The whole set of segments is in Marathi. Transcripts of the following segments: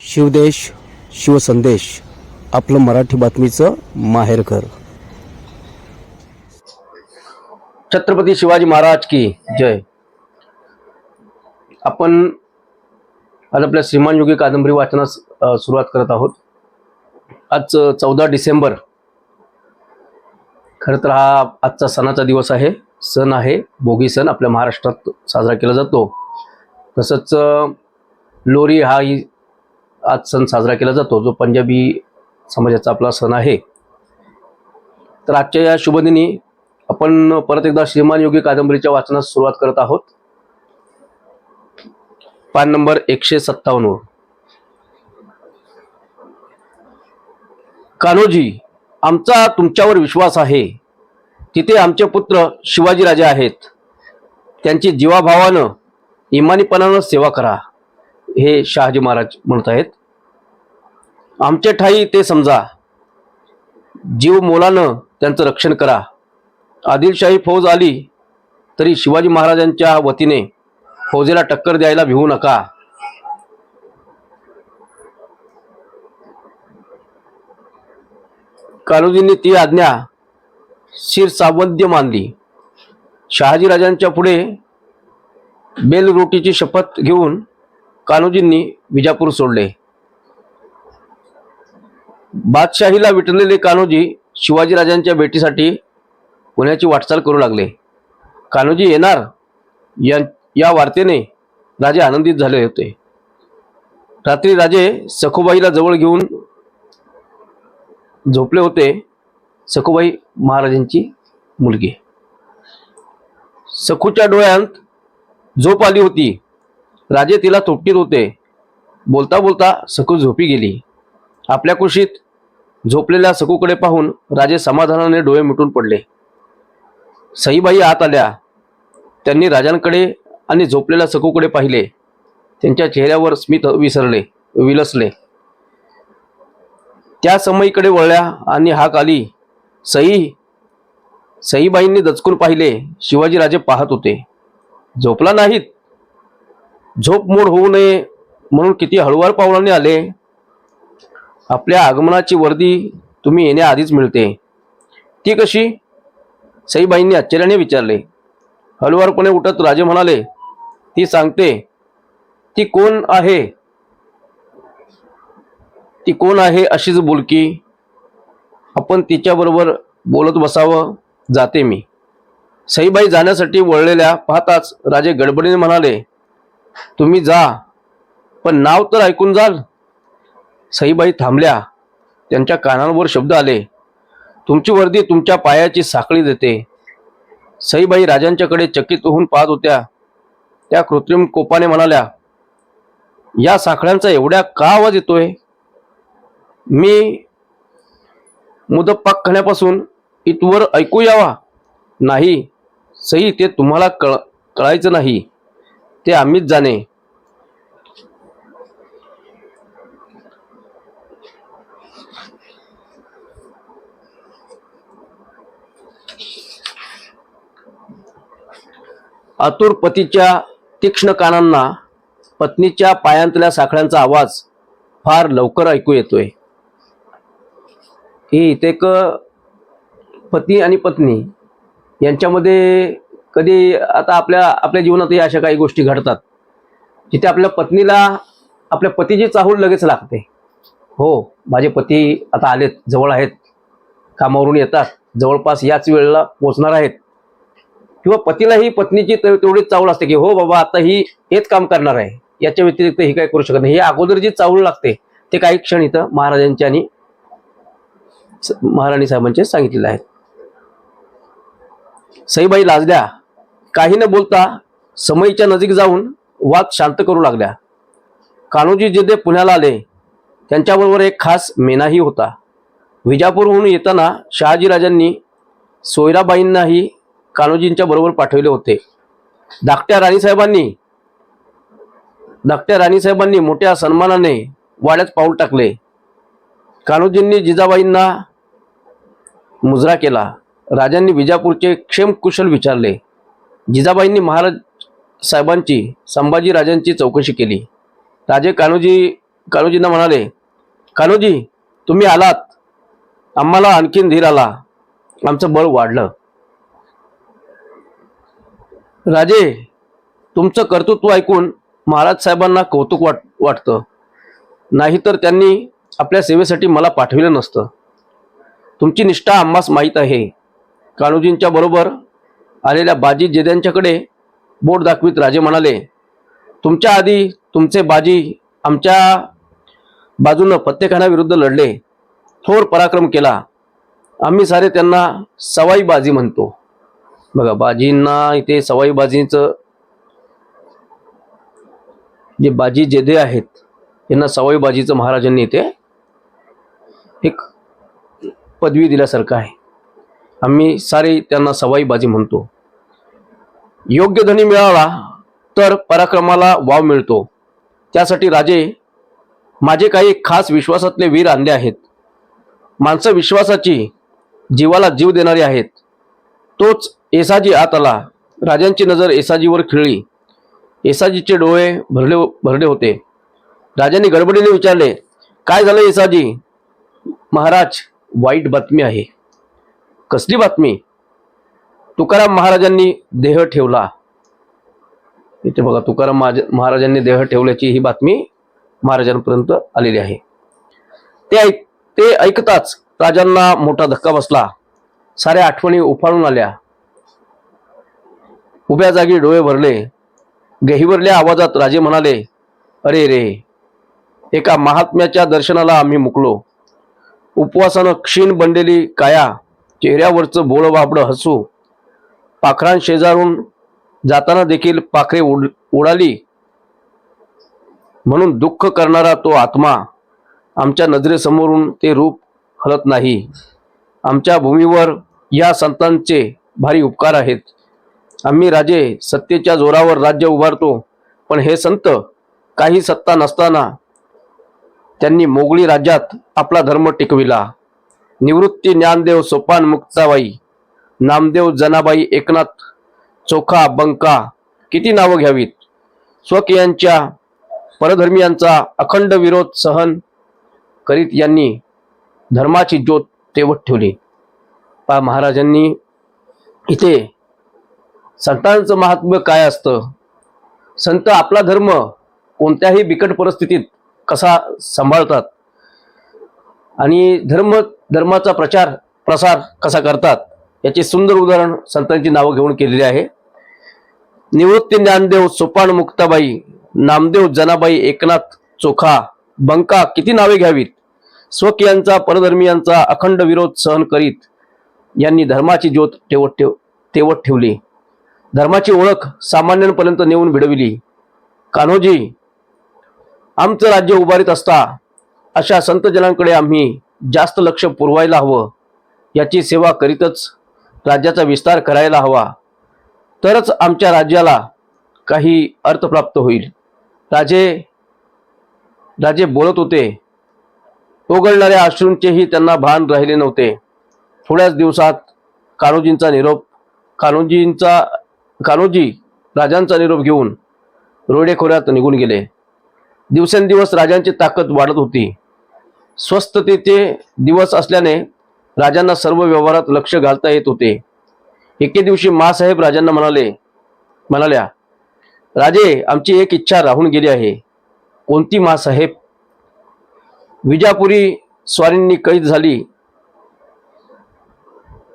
शिवदेश शिवसंदेश आपलं मराठी बातमीचं माहेरघर. छत्रपती शिवाजी महाराज की जय. आपण आज आपल्या श्रीमान योगी कादंबरी वाचनास सुरुवात करत आहोत. आज चौदा डिसेंबर. खरं तर हा आजचा सणाचा दिवस आहे. सण आहे. भोगी सण आपल्या महाराष्ट्रात साजरा केला जातो. तसंच लोरी हा ही आज सण साजरा केला जातो जो पंजाबी समाजाचा आपला सण आहे. तर आजच्या या शुभदिनी आपण परत एकदा श्रीमान योगी कादंबरीच्या वाचनास सुरुवात करत आहोत. पान नंबर एकशे सत्तावन्न. कान्होजी आमचा तुमच्यावर विश्वास आहे. तिथे आमचे पुत्र शिवाजीराजे आहेत. त्यांची जीवाभावानं इमानीपणानं सेवा करा. हे शहाजी महाराज म्हणत आहेत. आमच्या ठाई ते समजा. जीव मोलानं त्यांचं रक्षण करा. आदिलशाही फौज आली तरी शिवाजी महाराजांच्या वतीने फौजेला टक्कर द्यायला भिवू नका. कालोजींनी ती आज्ञा शिरसावद्य मानली. शहाजीराजांच्या पुढे बेलरोटीची शपथ घेऊन कान्होजींनी विजापूर सोडले. बादशाहीला विटलेले कान्होजी शिवाजीराजांच्या भेटीसाठी पुण्याची वाटचाल करू लागले. कान्होजी येणार या या वार्तेने राजे आनंदित झाले होते. रात्री राजे सखोबाईला जवळ घेऊन झोपले होते सखोबाई महाराजांची मुलगी. सखूच्या डोळ्यात झोप आली होती. राजे तिला तोपटीत होते. बोलता बोलता सकू झोपी गेली. आपल्या कुशीत झोपलेल्या सकूकडे पाहून राजे समाधानाने डोळे मिटून पडले. सईबाई आत आल्या. त्यांनी राजांकडे आणि झोपलेल्या सकूकडे पाहिले. त्यांच्या चेहऱ्यावर स्मित विसरले विलसले. त्या समईकडे वळल्या आणि हाक आली. सई सईबाईंनी दचकून पाहिले. शिवाजीराजे पाहत होते. झोपला नाहीत? झोप मोड होऊ नये म्हणून किती हळुवार पावलाने आले. आपल्या आगमनाची वर्दी तुम्ही येण्याआधीच मिळते. ती कशी? सईबाईंनी आश्चर्याने विचारले. हळुवारपणे उठत राजे म्हणाले ती सांगते ती कोण आहे? ती कोण आहे अशीच बोलकी. आपण तिच्याबरोबर बोलत बसावं जाते मी. सईबाई जाण्यासाठी वळलेल्या पाहताच राजे गडबडीने म्हणाले तुम्ही जा. पण नाव तर ऐकून जाल. सईबाई थांबल्या. त्यांच्या कानांवर शब्द आले. तुमची वर्दी तुमच्या पायाची साखळी देते. सईबाई राजांच्याकडे चकित होऊन पाहत होत्या. त्या कृत्रिम कोपाने म्हणाल्या या साखळ्यांचा एवढ्या का आवाज येतोय? मी मुदप्पाक खाण्यापासून इथवर ऐकू यावा. नाही सई ते तुम्हाला कळ कळायचं नाही. ते आम्हीच जाणे. आतुर पतीच्या तीक्ष्ण कानांना पत्नीच्या पायांतल्या साखळ्यांचा आवाज फार लवकर ऐकू येतोय. ही इथे एक पती आणि पत्नी यांच्यामध्ये कधी आता आपल्या आपल्या जीवनातही अशा काही गोष्टी घडतात जिथे आपल्या पत्नीला आपल्या पतीची चाहूल लगेच लागते. हो माझे पती आता आलेत जवळ आहेत कामावरून येतात जवळपास याच वेळेला पोचणार आहेत. किंवा पतीलाही पत्नीची तेवढीच चावल असते की हो बाबा आता ही हेच काम करणार आहे. याच्या व्यतिरिक्त ही काय करू शकत नाही. ही अगोदर जी चावल लागते ते काही क्षण इथं महाराजांच्या आणि महाराणी साहेबांचे सांगितलेले आहेत सईबाई लाजल्या काही न बोलता समईच्या नजीक जाऊन वाद शांत करू लागल्या. कान्होजी जेदे पुण्याला आले त्यांच्याबरोबर एक खास मेनाही होता. विजापूरहून येताना शहाजीराजांनी सोयराबाईंनाही कान्होजींच्या बरोबर पाठवले होते. धाकट्या राणीसाहेबांनी धाकट्या राणीसाहेबांनी मोठ्या सन्मानाने वाड्यात पाऊल टाकले. कान्होजींनी जिजाबाईंना मुजरा केला. राजांनी विजापूरचे क्षेमकुशल विचारले. जिजाबाईंनी महाराज साहेबांची संभाजी राजांची चौकशी केली. राजे कान्होजी कान्होजींना म्हणाले कान्होजी तुम्ही आलात. आम्हाला आणखीन धीर आला. आमचं बळ वाढलं. राजे तुमचं कर्तृत्व ऐकून महाराज साहेबांना कौतुक वाट वाटतं. नाहीतर त्यांनी आपल्या सेवेसाठी मला पाठविलं नसतं. तुमची निष्ठा आम्हास माहीत आहे. कान्होजींच्या बरोबर आलेल्या बाजी जेद्यांच्याकडे बोट दाखवीत राजे म्हणाले तुमच्या आधी तुमचे बाजी आमच्या बाजूनं फत्तेखान्याविरुद्ध लढले थोर पराक्रम केला. आम्ही सारे त्यांना सवाई बाजी म्हणतो. बघा बाजींना इथे सवाई बाजीचं जे बाजी जेदे आहेत यांना सवाई बाजीचं महाराजांनी इथे एक पदवी दिल्यासारखं आहे. आम्ही सारे त्यांना सवाई बाजी म्हणतो. योग्य धनी मिळाला तर पराक्रमाला वाव मिळतो. त्यासाठी राजे माझे काही खास विश्वासातले वीर आणले आहेत. माणसं विश्वासाची जीवाला जीव देणारी आहेत. तोच एसाजी आत आला. राजांची नजर एसाजीवर खिळली. एसाजीचे डोळे भरले भरले होते. राजांनी गडबडीने विचारले काय झालं येसाजी महाराज वाईट बातमी आहे. कसली बातमी? तुकाराम महाराजांनी देह ठेवला. इथे बघा तुकाराम महाराजांनी देह ठेवल्याची ही बातमी महाराजांपर्यंत आलेली आहे. ते ऐक ते ऐकताच राजांना मोठा धक्का बसला. साऱ्या आठवणी उफाळून आल्या. उभ्या जागी डोळे भरले. गहिवरल्या आवाजात राजे म्हणाले अरे रे एका महात्म्याच्या दर्शनाला आम्ही मुकलो. उपवासानं क्षीण बनलेली काया चेहऱ्यावरचं बोळ बाबडं हसू पाखरां शेजारून जाताना देखील पाखरे उड उडाली. म्हणून दुःख करणारा तो आत्मा आमच्या नजरेसमोरून ते रूप हलत नाही. आमच्या भूमीवर या संतांचे भारी उपकार आहेत. आम्ही राजे सत्तेच्या जोरावर राज्य उभारतो पण हे संत काही सत्ता नसताना त्यांनी मोगली राज्यात आपला धर्म टिकविला. निवृत्ती ज्ञानदेव सोपान मुक्ताबाई नामदेव जनाबाई एकनाथ चोखा बंका किती नावं घ्यावीत? स्वकीयांच्या परधर्मियांचा अखंड विरोध सहन करीत यांनी धर्माची ज्योत तेवत ठेवली. पा. महाराजांनी इथे संतांचं महात्म्य काय असतं? संत आपला धर्म कोणत्याही बिकट परिस्थितीत कसा सांभाळतात? आणि धर्म धर्माचा प्रचार प्रसार कसा करतात? याचे सुंदर उदाहरण संतांची नावं घेऊन केलेली आहे. निवृत्ती ज्ञानदेव सोपान मुक्ताबाई नामदेव जनाबाई एकनाथ चोखा बंका किती नावे घ्यावीत? स्वकीयांचा परधर्मियांचा अखंड विरोध सहन करीत यांनी धर्माची ज्योत ठेवत ठेव तेवत ठेवली. धर्माची ओळख सामान्यांपर्यंत नेऊन भिडविली. कान्होजी आमचं राज्य उभारीत असता अशा संतजनांकडे आम्ही जास्त लक्ष पुरवायला हवं. याची सेवा करीतच राज्याचा विस्तार करायला हवा. तरच आमच्या राज्याला काही अर्थ प्राप्त होईल. राजे राजे बोलत होते ओघळणाऱ्या अश्रूंचेही त्यांना भान राहिले नव्हते. थोड्याच दिवसात कान्होजींचा निरोप कान्होजींचा कान्होजी राजांचा निरोप घेऊन रोडेखोऱ्यात निघून गेले. दिवसेंदिवस राजांची ताकद वाढत होती. स्वस्थतेचे दिवस असल्याने राजांना सर्व व्यवहारात लक्ष घालता येत होते. एके दिवशी मासाहेब राजांना म्हणाले म्हणाल्या राजे आमची एक इच्छा राहून गेली आहे. कोणती मासाहेब विजापुरी स्वारींनी कैद झाली.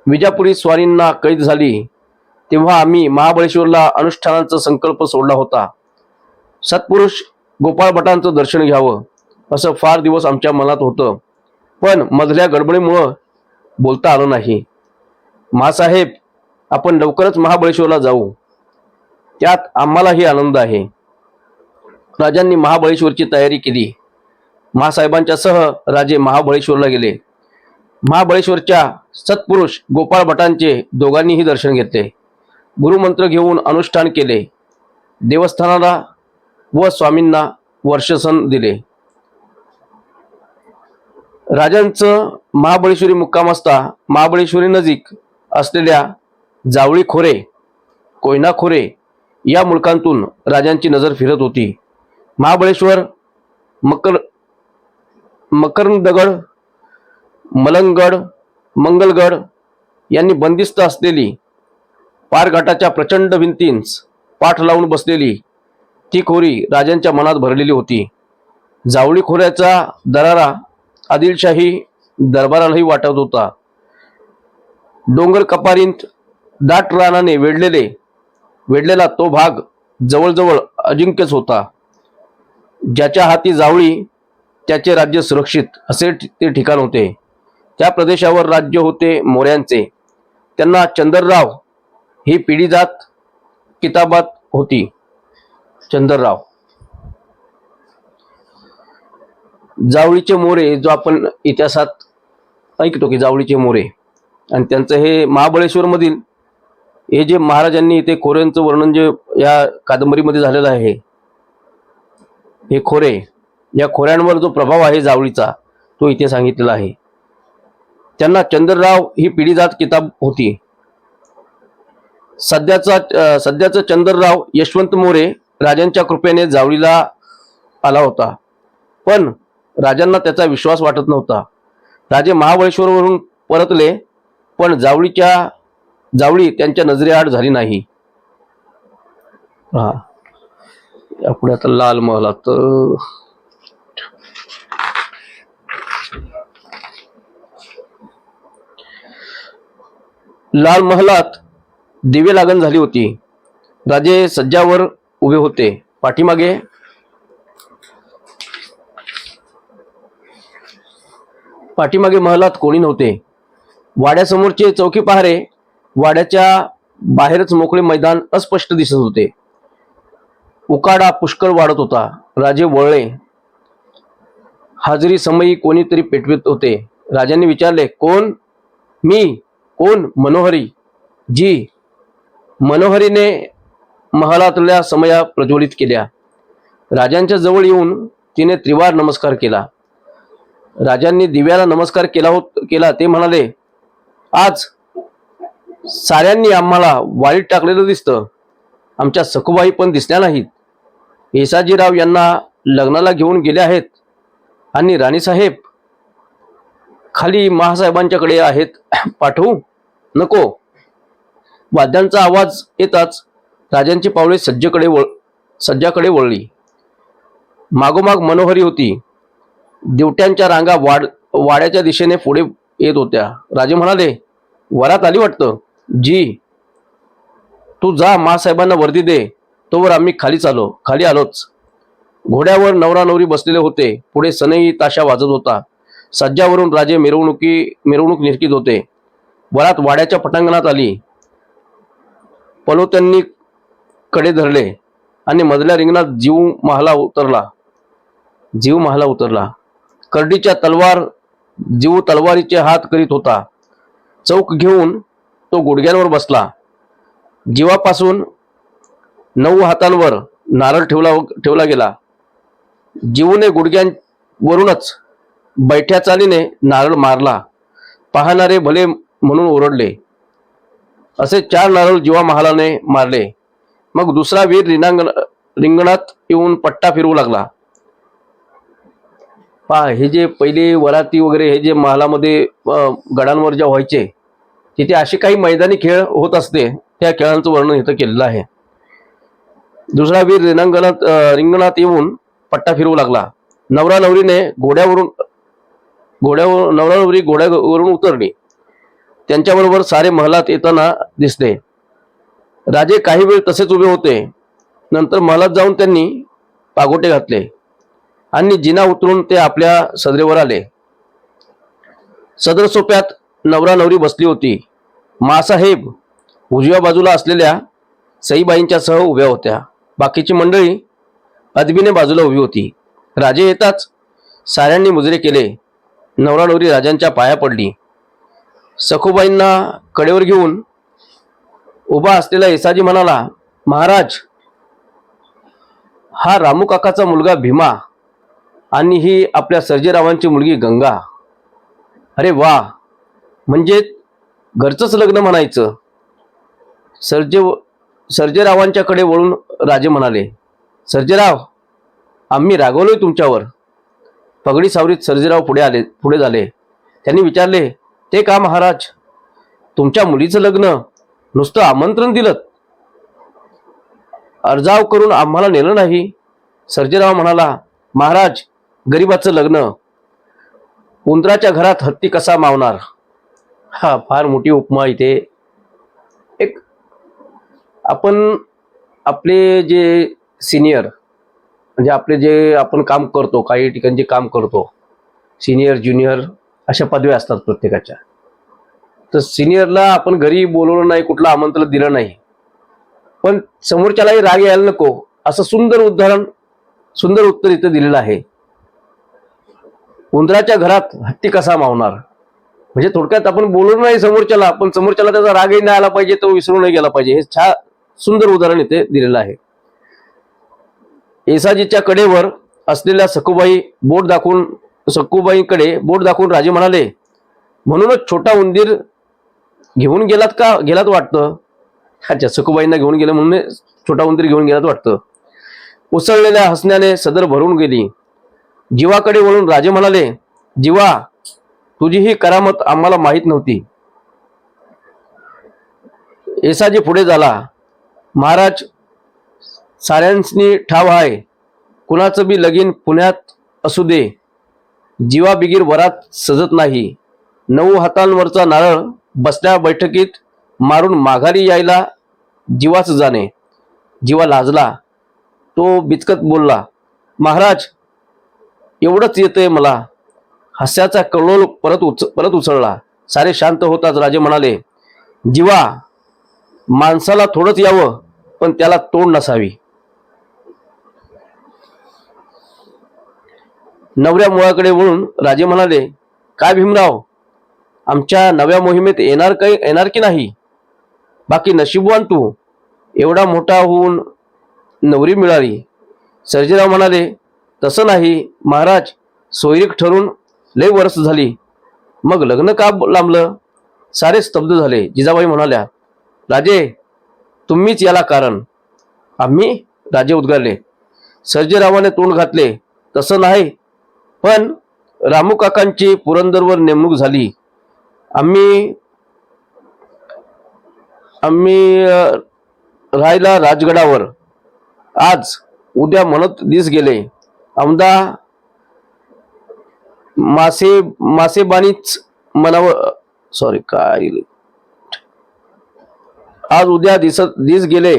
विजापुरी स्वारींना कैद झाली. तेव्हा आम्ही महाबळेश्वरला अनुष्ठानांचा संकल्प सोडला होता. सत्पुरुष गोपाळ भटांचं दर्शन घ्यावं असं फार दिवस आमच्या मनात होतं. पण मधल्या गडबडीमुळं बोलता आलं नाही. मासाहेब आपण लवकरच महाबळेश्वरला जाऊ. त्यात आम्हालाही आनंद आहे. राजांनी महाबळेश्वरची तयारी केली. महासाहेबांच्या सह राजे महाबळेश्वरला गेले. महाबळेश्वरच्या सत्पुरुष गोपाळ भटांचे दोघांनीही दर्शन घेतले. गुरुमंत्र घेऊन अनुष्ठान केले. देवस्थानाला व स्वामींना वर्षसन दिले. राजांचं महाबळेश्वरी मुक्काम असता महाबळेश्वरी नजीक असलेल्या जावळी खोरे कोयना खोरे या मुलकांतून राजांची नजर फिरत होती. महाबळेश्वर मकर मकरंदगड मलंगड मलंगगड मंगलगड यांनी बंदिस्त असलेली पारघाटाच्या प्रचंड भिंतींस पाठ लावून बसलेली ती खोरी राजांच्या मनात भरलेली होती. जावळी खोऱ्याचा दरारा आदिलशाही दरबारालाही वाटत होता. डोंगर कपारींत दाट रानाने वेढलेले वेढलेला तो भाग जवळजवळ अजिंक्यच होता. ज्याच्या हाती जावळी त्याचे राज्य सुरक्षित असे ते ठिकाण होते. त्या प्रदेशावर राज्य होते मोऱ्यांचे. त्यांना चंदरराव ही पिढी जात किताबात होती. चंदरराव जावळीचे मोरे जो आपण इतिहासात ऐकतो की जावळीचे मोरे आणि त्यांचं हे महाबळेश्वरमधील हे जे महाराजांनी इथे खोऱ्यांचं वर्णन जे या कादंबरीमध्ये झालेलं आहे हे खोरे या खोऱ्यांवर जो प्रभाव आहे जावळीचा तो इथे सांगितलेला आहे. त्यांना चंद्रराव ही पिढीजात किताब होती. सध्याचा सध्याचं चंद्रराव यशवंत मोरे राजांच्या कृपेने जावळीला आला होता. पण राजांना त्याचा विश्वास वाटत नव्हता. राजे महाबळेश्वरवरून परतले पण जावळीच्या जावळी त्यांच्या नजरेआड झाली नाही. हा. पुढे आता लाल महालात लाल महालात दिवे लागण झाली होती. राजे सज्जावर उभे होते. पाठीमागे पाठीमागे महलात कोणी नव्हते. वाड्यासमोरचे चौकी पहारे वाड्याच्या बाहेरच मोकळे मैदान अस्पष्ट दिसत होते. उकाडा पुष्कळ वाढत होता. राजे वळले. हाजरी समयी कोणीतरी पेटवित होते. राजांनी विचारले कोण? मी? कोण? मनोहरी? जी. मनोहरीने महालातल्या समया प्रज्वलित केल्या. राजांच्या जवळ येऊन तिने त्रिवार नमस्कार केला. राजांनी दिव्याला नमस्कार केला होत केला. ते म्हणाले आज साऱ्यांनी आम्हाला वाईट टाकलेलं दिसतं. आमच्या सखुबाई पण दिसल्या नाहीत. येसाजीराव यांना लग्नाला घेऊन गेले आहेत आणि राणीसाहेब खाली महासाहेबांच्याकडे आहेत. पाठवू? नको. वाद्यांचा आवाज येताच राजांची पावले सज्जेकडे वळ सज्जाकडे वळली. मागोमाग मनोहरी होती. दिवट्यांच्या रांगा वाड वाड्याच्या दिशेने पुढे येत होत्या. राजे म्हणाले वरात आली वाटतं? जी. तू जा मासाहेबांना वर्दी दे. तोवर आम्ही खाली चालो खाली आलोच. घोड्यावर नवरा नवरी बसलेले होते. पुढे सनई ताशा वाजत होता. सज्जावरून राजे मिरवणुकी मिरवणूक निरकीत होते. वरात वाड्याच्या पटांगणात आली. पलोत्यांनी कडे धरले आणि मधल्या रिंगणात जीव महाला उतरला. जीव महाला उतरला. करडीच्या तलवार जीव तलवारीचे हात करीत होता. चौक घेऊन तो गुडघ्यांवर बसला. जीवापासून नऊ हातांवर नारळ ठेवला ठेवला गेला. जीवने गुडघ्यांवरूनच बैठ्या चालीने नारळ मारला. पाहणारे भले म्हणून ओरडले. असे चार नारळ जीवा महालाने मारले. मग दुसरा वीर रिंगांगण रिंगणात येऊन पट्टा फिरवू लागला. पहा हे जे पहिले वराती वगैरे हे जे महालामध्ये गडांवर ज्या व्हायचे तिथे असे काही मैदानी खेळ होत असते. त्या खेळांचं वर्णन इथं केलेलं आहे. दुसरा वीर रिंगणात रिंगणात येऊन पट्टा फिरवू लागला. नवरा नवरीने घोड्यावरून घोड्यावर नवरा नवरी घोड्यावरून उतरली. त्यांच्याबरोबर सारे महलात येताना दिसले. राजे काही वेळ तसेच उभे होते. नंतर महलात जाऊन त्यांनी पागोटे घातले. आणि जिना उतरून ते आपल्या सदरेवर आले. सदर सोप्यात नवरा नवरी बसली होती. मासाहेब उजव्या बाजूला असलेल्या सईबाईंच्या सह उभ्या होत्या. बाकीची मंडळी अदबीने बाजूला उभी होती. राजे येताच साऱ्यांनी मुजरे केले. नवरा नवरी राजांच्या पाया पडली. सखोबाईंना कडेवर घेऊन उभा असलेला येसाजी म्हणाला महाराज हा रामू काकाचा मुलगा भीमा आणि ही आपल्या सर्जेरावांची मुलगी गंगा. अरे वा. म्हणजे घरचंच लग्न म्हणायचं. सर्जे सर्जेरावांच्याकडे वळून राजे म्हणाले सर्जेराव आम्ही रागवलोय तुमच्यावर. पगडी सावरीत सर्जेराव पुढे आले पुढे झाले. त्यांनी विचारले ते का महाराज? तुमच्या मुलीचं लग्न नुसतं आमंत्रण दिलं अर्जाव करून आम्हाला नेलं नाही. सर्जेराव म्हणाला महाराज गरिबाचं लग्न. उंदराच्या घरात हत्ती कसा मावणार? हा फार मोठी उपमा इथे. एक आपण आपले जे सिनियर म्हणजे आपले जे आपण काम करतो काही ठिकाणी जे काम करतो सिनियर ज्युनियर अशा पदव्या असतात प्रत्येकाच्या. तर सिनियरला आपण घरी बोलवलं नाही कुठलं आमंत्रण दिलं नाही. पण समोरच्यालाही राग यायला नको असं सुंदर उदाहरण सुंदर उत्तर इथं दिलेलं आहे. उंदराच्या घरात हत्ती कसा मावणार? म्हणजे थोडक्यात आपण बोलू नाही समोरच्याला पण समोरच्याला त्याचा रागही नाही आला पाहिजे तो विसरून नाही गेला पाहिजे. हे छान सुंदर उदाहरण इथे दिलेलं आहे. येसाजीच्या कडेवर असलेल्या सखुबाई बोट दाखवून सखुबाईकडे बोट दाखवून राजे म्हणाले म्हणूनच छोटा उंदीर घेऊन गेलात का? गेलात वाटतं? अच्छा सखुबाईंना घेऊन गेलं म्हणून छोटा उंदीर घेऊन गेलात वाटतं. उसळलेल्या हसण्याने सदर भरून गेली. जीवाकडे वळून राजे म्हणाले जीवा तुझी ही करामत आम्हाला माहीत नव्हती. येसाजी पुढे झाला महाराज साऱ्यांसनी ठाव आहे कुणाचं बी लगीन पुण्यात असू दे. जीवा बिगीर वरात सजत नाही. नऊ हातांवरचा नारळ बसल्या बैठकीत मारून माघारी यायला जीवाच जाणे. जीवा लाजला. तो बिचकत बोलला महाराज एवढंच येतंय मला. हास्याचा कल्लोल परत उच परत उसळला. सारे शांत होताच राजे म्हणाले जीवा माणसाला थोडंच यावं पण त्याला तोंड नसावी. नवऱ्या मुळाकडे वळून राजे म्हणाले काय भीमराव आमच्या नव्या मोहिमेत येणार काही येणार की नाही? बाकी नशीबवान तू. एवढा मोठा होऊन नवरी मिळाली. सर्जेराव म्हणाले तसं नाही. महाराज सोयरीक ठरून लय वर्ष झाली. मग लग्न का लांबलं? सारे स्तब्ध झाले जिजाबाई म्हणाल्या राजे तुम्हीच याला कारण. आम्ही राजे उद्गारले. सर्जेरावाने तोंड घातले. तसं नाही. पण रामू काकांची पुरंदरवर नेमणूक झाली. आम्ही आम्ही राहिला राजगडावर. आज उद्या म्हणत दिस गेले. आमदा मासे मासेबाणीच मनावर सॉरी काय आज उद्या दिसत दिस गेले.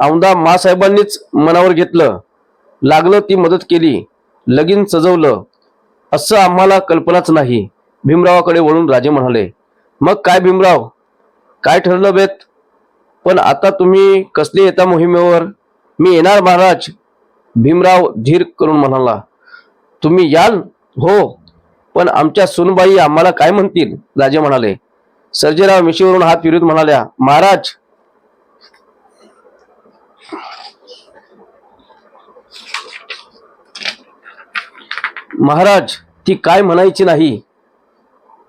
आमदा मासाहेबांनीच मनावर घेतलं. लागलं ती मदत केली. लगीन सजवलं. असं आम्हाला कल्पनाच नाही. भीमरावाकडे वळून राजे म्हणाले मग काय भीमराव? काय ठरलं बेत? पण आता तुम्ही कसले येता मोहिमेवर? मी येणार महाराज. भीमराव धीर करून म्हणाला तुम्ही याल? हो. पण आमच्या सुनबाई आम्हाला काय म्हणतील? राजे म्हणाले. सर्जेराव मिशीवरून हात फिरत म्हणाल्या महाराज महाराज ती काय म्हणायची नाही?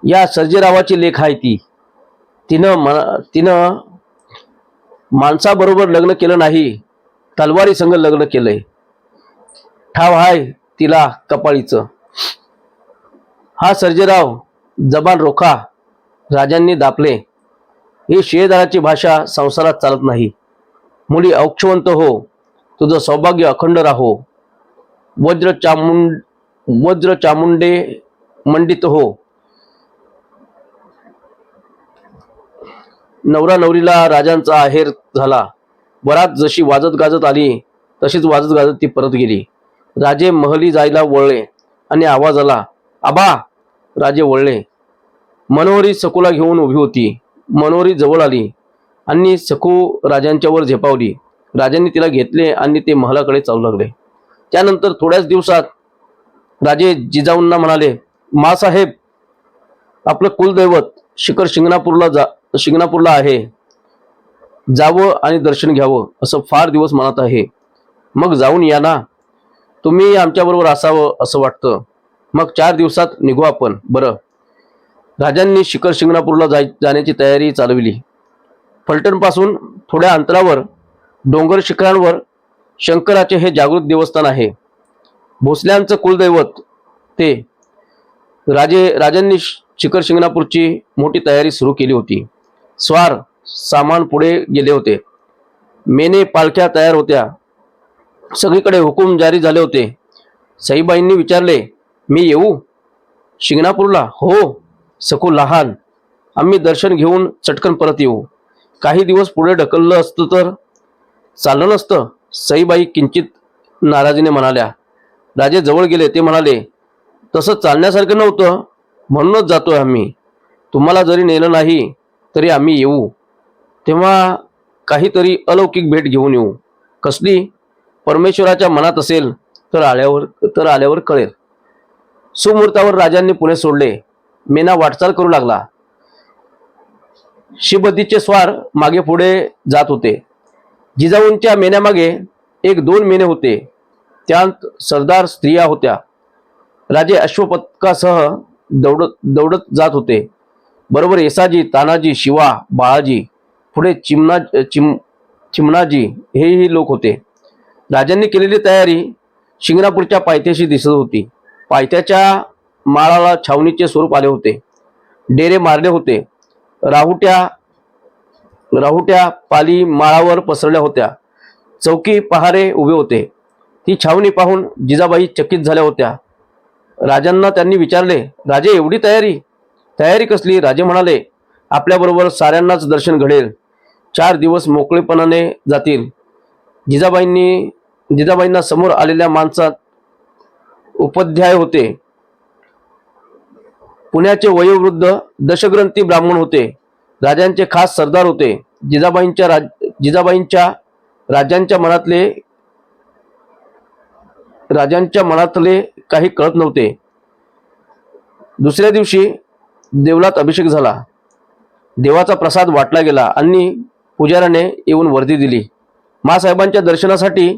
या सर्जेरावाची लेख आहे ती. तिनं तिनं माणसाबरोबर लग्न केलं नाही तलवारी संग लग्न केलंय. ठाव हाय तिला कपाळीचं. हा सर्जेराव जबान रोखा राजांनी दापले. ही शेदाराची भाषा संसारात चालत नाही. मुली औक्षवंत हो तुझं सौभाग्य अखंड राहो. वज्र चामुंड वज्र चामुंडे मंडित हो. नवरा नवरीला राजांचा आहेर झाला. बरात जशी वाजत गाजत आली तशीच वाजत गाजत ती परत गेली. राजे महली जायला वळले आणि आवाज आला आबा! राजे वळले. मनोहरी सखूला घेऊन उभी होती. मनोहरी जवळ आली आणि सखू राजांच्यावर झेपावली. राजांनी तिला घेतले आणि ते महलाकडे चालू लागले. त्यानंतर थोड्याच दिवसात राजे जिजाऊंना म्हणाले मासाहेब आपलं कुलदैवत शिखर शिंगणापूरला जा शिंगणापूरला आहे. जावं आणि दर्शन घ्यावं असं फार दिवस मनात आहे. मग जाऊन या ना. तुम्ही आमच्याबरोबर असावं असं वाटतं. मग चार दिवसात निघू आपण. बरं. राजांनी शिखर शिंगणापूरला जाय जाण्याची तयारी चालविली. फलटणपासून थोड्या अंतरावर डोंगर शिखरांवर शंकराचे हे जागृत देवस्थान आहे. भोसल्यांचं कुलदैवत ते राजे राजांनी श- शिखर शिंगणापूरची मोठी तयारी सुरू केली होती. स्वार सामान पुढे गेले होते. मेने पालख्या तयार होत्या. सगळीकडे हुकूम जारी झाले होते. सईबाईंनी विचारले मी येऊ? शिंगणापूरला? हो. सकू लहान. आम्ही दर्शन घेऊन चटकन परत येऊ. काही दिवस पुढे ढकललं असतं तर? चाललं नसतं सईबाई किंचित नाराजीने म्हणाल्या. राजे जवळ गेले ते म्हणाले तसं चालण्यासारखं नव्हतं. म्हणूनच जातोय आम्ही. तुम्हाला जरी नेलं नाही तरी आम्ही येऊ. तेव्हा काहीतरी अलौकिक भेट घेऊन येऊ. कसली? परमेश्वराच्या मनात असेल तर आल्यावर तर आल्यावर कळेल. सुमुहूर्तावर राजांनी पुणे सोडले. मेना वाटचाल करू लागला. शिबद्दीचे स्वार मागे पुढे जात होते. जिजाऊंच्या मेन्यामागे एक दोन मेने होते. त्यात सरदार स्त्रिया होत्या. राजे अश्वपथकासह दौडत दौडत जात होते. बरोबर येसाजी तानाजी शिवा बाळाजी पुढे चिमणा चिम चिमणाजी हेही लोक होते. राजांनी केलेली तयारी शिंगणापूरच्या पायथ्याशी दिसत होती. पायथ्याच्या माळाला छावणीचे स्वरूप आले होते. डेरे मारले होते. राहुट्या राहुट्या पाली माळावर पसरल्या होत्या. चौकी पहारे उभे होते. ती छावणी पाहून जिजाबाई चकित झाल्या होत्या. राजांना त्यांनी विचारले राजे एवढी तयारी? तयारी कसली? राजे म्हणाले आपल्याबरोबर साऱ्यांनाच दर्शन घडेल. चार दिवस मोकळेपणाने जातील. जिजाबाईंनी जिजाबाईंना समोर आलेल्या माणसात उपाध्याय होते. पुण्याचे वयोवृद्ध दशग्रंथी ब्राह्मण होते. राजांचे खास सरदार होते. जिजाबाईंच्या राज जिजाबाईंच्या राजांच्या मनातले राजांच्या मनातले काही कळत नव्हते. दुसऱ्या दिवशी देवलात अभिषेक झाला. देवाचा प्रसाद वाटला गेला आणि पुजाऱ्याने येऊन वर्दी दिली. मासाहेबांच्या दर्शनासाठी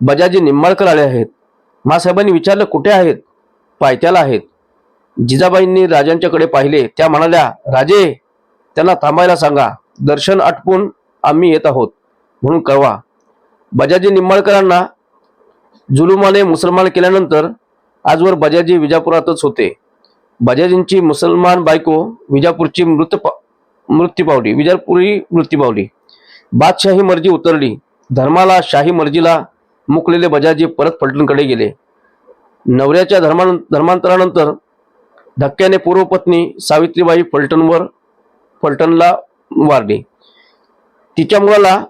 बजाजी निंबाळकर आले आहेत. मासाहेबांनी विचारलं कुठे आहेत? पायथ्याला आहेत. जिजाबाईंनी राजांच्याकडे पाहिले. त्या म्हणाल्या राजे त्यांना थांबायला सांगा. दर्शन आटपून आम्ही येत आहोत. म्हणून कळवा. बजाजी निंबाळकरांना जुलुमाने मुसलमान केल्यानंतर आजवर बजाजी विजापुरातच होते. बजाजींची मुसलमान बायको विजापूरची मृत पा- मृत्यू पावली. विजापुरी मृत्यू पावली. बादशाही मर्जी उतरली. धर्माला शाही मर्जीला मुकलेले बजाजी परत फलटणकडे गेले. नवऱ्याच्या धर्मा धर्मांतरानंतर धक्क्याने पूर्वपत्नी सावित्रीबाई फलटणवर फलटणला वारली. तिच्या मुलाला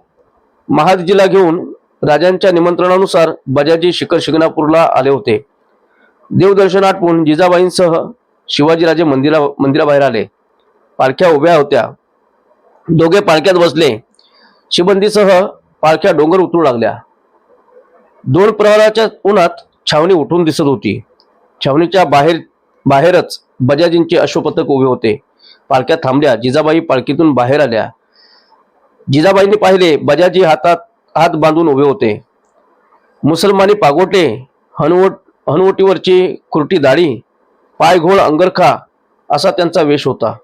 महादजीला घेऊन राजांच्या निमंत्रणानुसार बजाजी शिखर शिंगणापूरला आले होते. देवदर्शन आटपून जिजाबाईंसह शिवाजीराजे मंदिरा मंदिराबाहेर आले. पालख्या उभ्या होत्या. दोघे पालख्यात बसले. शिबंदीसह पालख्या डोंगर उतरू लागल्या. दोन प्रहराच्या उन्हात छावणी उठून दिसत होती. छावणीच्या बाहेर बाहेरच बजाजींचे अश्वपथक उभे होते. पालख्या थांबल्या. जिजाबाई पालखीतून बाहेर आल्या. जिजाबाईंनी पाहिले बजाजी हातात हात बांधून उभे होते. मुसलमानी पागोटे हनवट हनवटीवरची खुरटी दाढी पायघोळ अंगरखा असा त्यांचा वेश होता.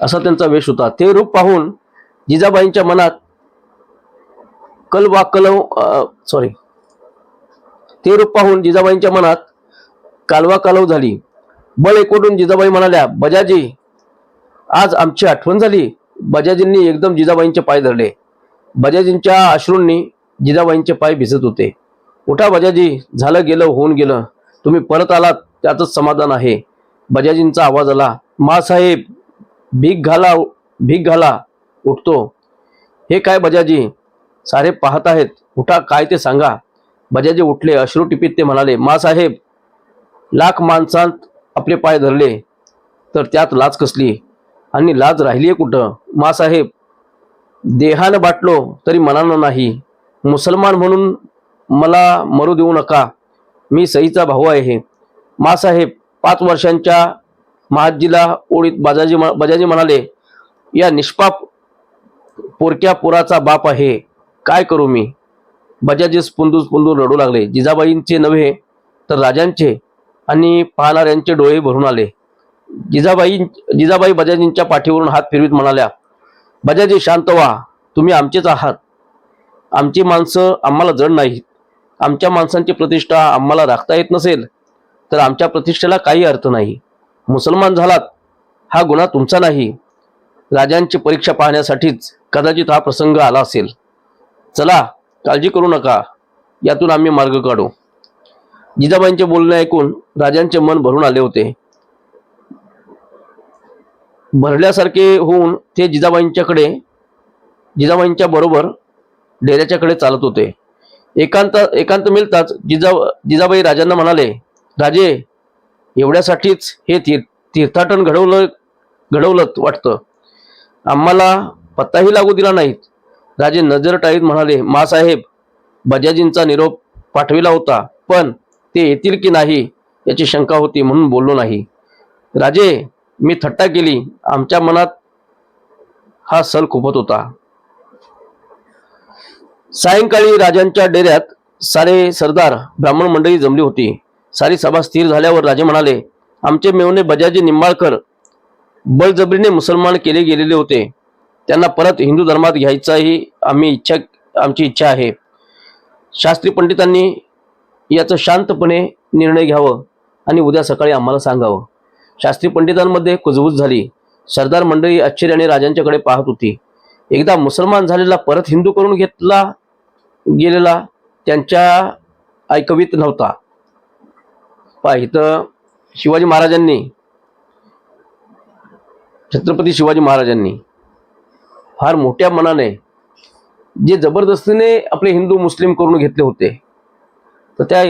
असा त्यांचा वेश होता. ते रूप पाहून जिजाबाईंच्या मनात कलवा कलव सॉरी ते रूप पाहून जिजाबाईंच्या मनात कालवा कालव झाली. बळ एकवटून जिजाबाई म्हणाल्या बजाजी आज आमची आठवण झाली. बजाजींनी एकदम जिजाबाईंचे पाय धरले. बजाजींच्या अश्रूंनी जिजाबाईंचे पाय भिजत होते. उठा बजाजी झालं गेलं होऊन गेलं. तुम्ही परत आलात त्यातच समाधान आहे. बजाजींचा आवाज आला मासाहेब भीक घाला भीक घाला. उठतो. हे काय बजाजी? सारे पाहत आहेत. उठा काय ते सांगा. बजाजी उठले अश्रू टिपीत ते म्हणाले मासाहेब लाख माणसांत आपले पाय धरले तर त्यात लाज कसली? आणि लाज राहिली कुठं? मासाहेब देहानं बाटलो तरी मनानं नाही. मुसलमान म्हणून मला मरू देऊ नका. मी सईचा भाऊ आहे. मासाहेब पाच वर्षांच्या महाजीला ओळीत बाजाजी बजाजी म्हणाले या निष्पाप पोरक्या पुराचा बाप आहे. काय करू मी? बजाजीस स्पुंदून स्पुंदून रडू लागले. जिजाबाईंचे नव्हे तर राजांचे आणि पाहणाऱ्यांचे डोळे भरून आले. जिजाबाई जिजाबाई बजाजींच्या पाठीवरून हात फिरवीत म्हणाल्या बजाजी शांत व्हा. तुम्ही आमचेच आहात. आमची माणसं आम्हाला जड नाहीत. आमच्या माणसांची प्रतिष्ठा आम्हाला राखता येत नसेल तर आमच्या प्रतिष्ठेला काही अर्थ नाही. मुसलमान झालात हा गुन्हा तुमचा नाही. राजांची परीक्षा पाहण्यासाठीच कदाचित हा प्रसंग आला असेल. चला काळजी करू नका. यातून आम्ही मार्ग काढू. जिजाबाईंचे बोलणे ऐकून राजांचे मन भरून आले होते. भरल्यासारखे होऊन ते जिजाबाईंच्याकडे जिजाबाईंच्या बरोबर डेऱ्याच्याकडे चालत होते. एकांत एकांत मिळताच जिजा जिजाबाई राजांना म्हणाले राजे एवढ्यासाठीच हे तीर्थ तीर्थाटन घडवलं घडवलं वाटतं. आम्हाला पत्ताही लागू दिला नाहीत. राजे नजर टाळीत म्हणाले मासाहेब बजाजींचा निरोप पाठविला होता पण ते येतील की नाही याची शंका होती म्हणून बोललो नाही. राजे मी थट्टा केली. आमच्या मनात हा सल खुपत होता. सायंकाळी राजांच्या डेऱ्यात सारे सरदार ब्राह्मण मंडळी जमली होती. सारी सभा स्थिर झाल्यावर राजे म्हणाले आमचे मेवणे बजाजी निंबाळकर बळजबरीने मुसलमान केले गेलेले होते. त्यांना परत हिंदू धर्मात घ्यायचाही आम्ही इच्छा आमची इच्छा आहे. शास्त्री पंडितांनी याचं शांतपणे निर्णय घ्यावं आणि उद्या सकाळी आम्हाला सांगावं. शास्त्री पंडितांमध्ये कुजबूज झाली. सरदार मंडळी आश्चर्याने राजांच्याकडे पाहत होती. एकदा मुसलमान झालेला परत हिंदू करून घेतला गेलेला त्यांच्या ऐकवीत नव्हता. पा इथं शिवाजी महाराजांनी छत्रपती शिवाजी महाराजांनी फार मोठ्या मनाने जे जबरदस्तीने आपले हिंदू मुस्लिम करून घेतले होते तर त्या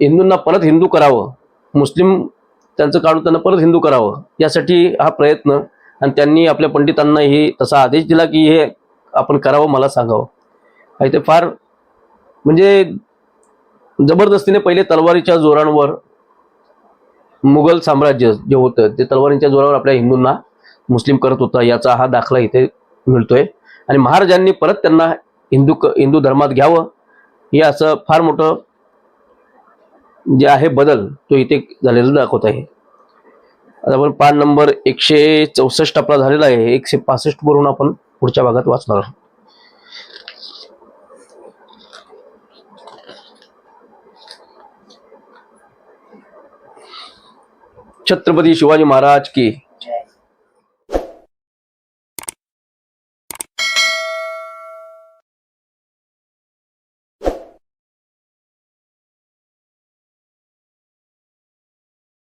हिंदूंना परत हिंदू करावं मुस्लिम त्यांचं काढून त्यांना परत हिंदू करावं यासाठी हा प्रयत्न आणि त्यांनी आपल्या पंडितांनाही तसा आदेश दिला की हे आपण करावं मला सांगावं. आणि ते फार म्हणजे जबरदस्तीने पहिले तलवारीच्या जोरांवर मुघल साम्राज्य जे होतं ते तलवारींच्या जोरावर आपल्या हिंदूंना मुस्लिम करत होता याचा हा दाखला इथे मिळतोय. आणि महाराजांनी परत त्यांना हिंदू क- हिंदू धर्मात घ्यावं. हे असं फार मोठं जे आहे बदल तो इथे झालेला दाखवत आहे. आता आपण पान नंबर एकशे चौसष्ट आपला झालेला आहे. एकशे पासष्ट वरून आपण पुढच्या भागात वाचणार आहोत. छत्रपती शिवाजी महाराज की